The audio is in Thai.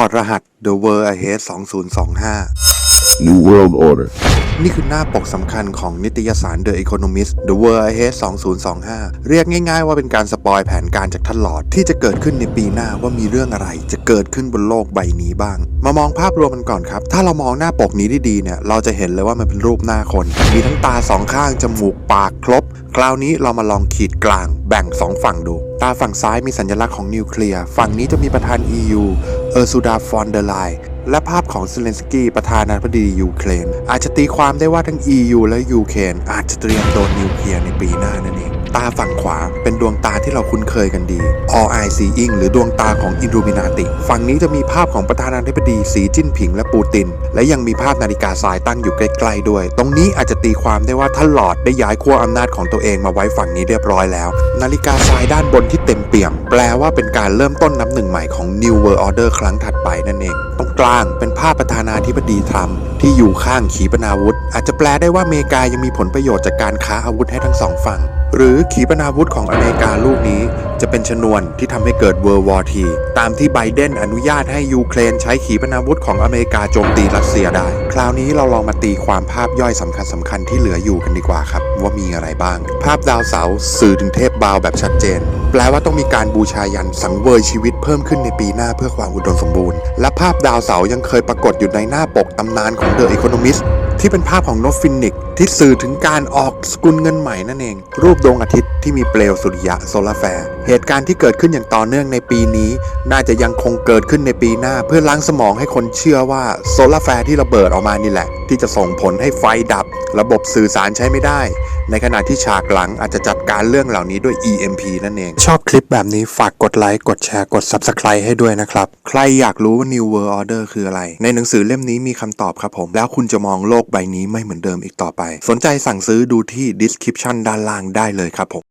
ถอดรหัส The World Ahead 2025 New World Order. นี่คือหน้าปกสำคัญของนิตยสาร The Economist The World Ahead 2025 เรียกง่าย ๆ ว่าเป็นการสปอยแผนการจากท่านหลอด ที่จะเกิดขึ้นในปีหน้าว่ามีเรื่องอะไร จะเกิดขึ้นบนโลกใบนี้บ้าง มามองภาพรวมกันก่อนครับ ถ้าเรามองหน้าปกนี้ดีๆเนี่ยเราจะเห็นเลยว่ามันเป็นรูปหน้าคน มีทั้งตาสองข้างจมูกปากครบ คราวนี้เรามาลองขีดกลาง แบ่งสองฝั่งดูตาฝั่งซ้ายมีสัญลักษณ์ของนิวเคลียร์ฝั่งนี้จะมีประธาน EU เออร์ซูดาฟอนเดอร์ไลน์ และภาพของเซเลนสกี้ประธานาธิบดียูเครนอาจจะตีความได้ว่าทั้ง EU และยูเครนอาจจะเตรียมโดนนิวเคลียร์ในปีหน้านั่นเอง ตาฝั่งขวาเป็นดวงตาที่เราคุ้นเคยกันดี All Eye Seeing หรือดวงตาของอินดูมินาติ ฝั่งนี้จะมีภาพของประธานาธิบดีสีจิ้นผิงและปูติน และยังมีภาพนาฬิกาทรายตั้งอยู่ใกล้ๆด้วย ตรงนี้อาจจะตีความได้ว่าท่านหลอดได้ย้ายขั้วอำนาจของตัวเองมาไว้ฝั่งนี้เรียบร้อยแล้ว นาฬิกาทรายด้านบนที่เต็มเปี่ยม แปลว่าเป็นการเริ่มต้นนับหนึ่งใหม่ของ New World Order ครั้งถัดไปนั่นเอง ตรงกลางเป็นภาพประธานาธิบดีทรัมป์ที่อยู่ข้างขีปนาวุธ อาจจะแปลได้ว่าอเมริกายังมีผลประโยชน์จากการค้าอาวุธให้ทั้งสองฝั่ง หรือขีปนาวุธของอเมริกาลูกนี้ จะเป็นชนวนที่ทำให้เกิด World War T ตามที่ไบเดนอนุญาตให้ยูเครนใช้ขีปนาวุธของอเมริกาโจมตีรัสเซียได้ คราวนี้เราลองมาตีความภาพย่อยสำคัญสำคัญๆที่เหลืออยู่กันดีกว่าครับ ว่ามีอะไรบ้าง ภาพดาวเสาร์สื่อถึงเทพบาวแบบชัดเจน แปลว่าต้องมีการบูชายันสังเวยชีวิตเพิ่มขึ้นในปีหน้าเพื่อความอุดมสมบูรณ์ และภาพดาวเสาร์ยังเคยปรากฏอยู่ในหน้าปกตำนานของ The Economist ที่เป็นภาพของนกฟินิกที่สื่อถึงการออกสกุลเงินใหม่นั่นเอง รูปดวงอาทิตย์ที่มีเปลวสุริยะโซลาแฟร์เหตุการณ์ที่เกิดขึ้นอย่างต่อเนื่องในปีนี้ น่าจะยังคงเกิดขึ้นในปีหน้า เพื่อล้างสมองให้คนเชื่อว่าโซลาแฟร์ที่ระเบิดออกมานี่แหละ ที่จะส่งผลให้ไฟดับ ระบบสื่อสารใช้ไม่ได้ ในขณะที่ฉากหลังอาจจะจัดการเรื่องเหล่านี้ด้วย EMP นั่นเอง ชอบคลิปแบบนี้ฝากกดไลค์กดแชร์กด Subscribe ให้ด้วยนะครับใครอยากรู้ว่า New World Order คืออะไร ในหนังสือเล่มนี้มีคำตอบครับผมแล้วคุณจะมองโลกกใบนี้ไม่เหมือนเดิมอีกต่อไป สนใจสั่งซื้อดูที่ description ด้านล่างได้เลยครับผม